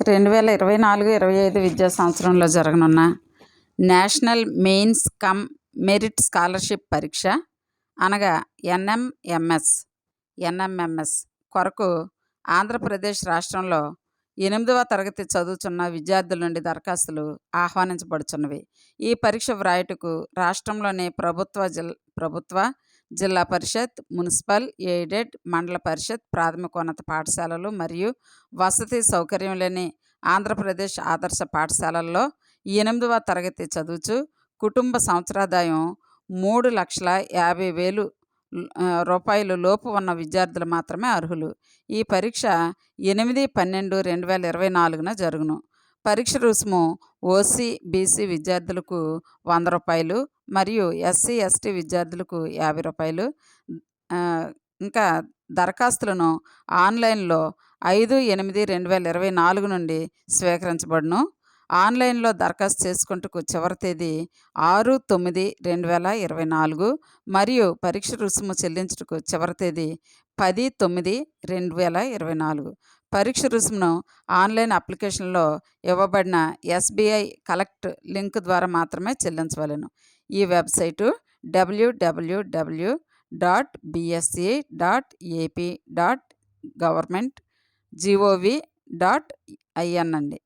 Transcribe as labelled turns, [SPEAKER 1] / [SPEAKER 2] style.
[SPEAKER 1] రెండు వేల ఇరవై నాలుగు ఇరవై ఐదు విద్యా సంవత్సరంలో జరగనున్న national means cum merit scholarship పరీక్ష అనగా ఎన్ఎంఎంఎస్ ఎన్ఎంఎంఎస్ కొరకు ఆంధ్రప్రదేశ్ రాష్ట్రంలో ఎనిమిదవ తరగతి చదువుతున్న విద్యార్థుల నుండి దరఖాస్తులు ఆహ్వానించబడుచున్నవి ఈ పరీక్ష వ్రాయుటకు రాష్ట్రంలోని ప్రభుత్వ జిల్ ప్రభుత్వ జిల్లా పరిషత్ మున్సిపల్ ఎయిడెడ్ మండల పరిషత్ ప్రాథమికోన్నత పాఠశాలలు మరియు వసతి సౌకర్యం లేని ఆంధ్రప్రదేశ్ ఆదర్శ పాఠశాలల్లో ఎనిమిదవ తరగతి చదువుచు కుటుంబ సంవత్సరాదాయం మూడు లక్షల యాభై వేలు రూపాయలు లోపు ఉన్న విద్యార్థులు మాత్రమే అర్హులు. ఈ పరీక్ష ఎనిమిది పన్నెండు రెండు వేల ఇరవై నాలుగున జరుగును. పరీక్ష రుసుము ఓసీ బీసీ విద్యార్థులకు వంద రూపాయలు మరియు ఎస్సీ ఎస్టీ విద్యార్థులకు యాభై రూపాయలు. ఇంకా దరఖాస్తులను ఆన్లైన్లో ఐదు ఎనిమిది రెండు వేల ఇరవై నాలుగు నుండి స్వీకరించబడును. ఆన్లైన్లో దరఖాస్తు చేసుకుంటకు చివరి తేదీ ఆరు తొమ్మిది రెండు వేల ఇరవై నాలుగు మరియు పరీక్ష రుసుము చెల్లించుటకు చివరి తేదీ పది తొమ్మిది రెండు వేల ఇరవై నాలుగు. పరీక్ష రుసుమును ఆన్లైన్ అప్లికేషన్లో ఇవ్వబడిన ఎస్బీఐ కలెక్ట్ లింక్ ద్వారా మాత్రమే చెల్లించవలెను. ఈ website W W W dot BSC dot AP dot government GOV dot IN అండి.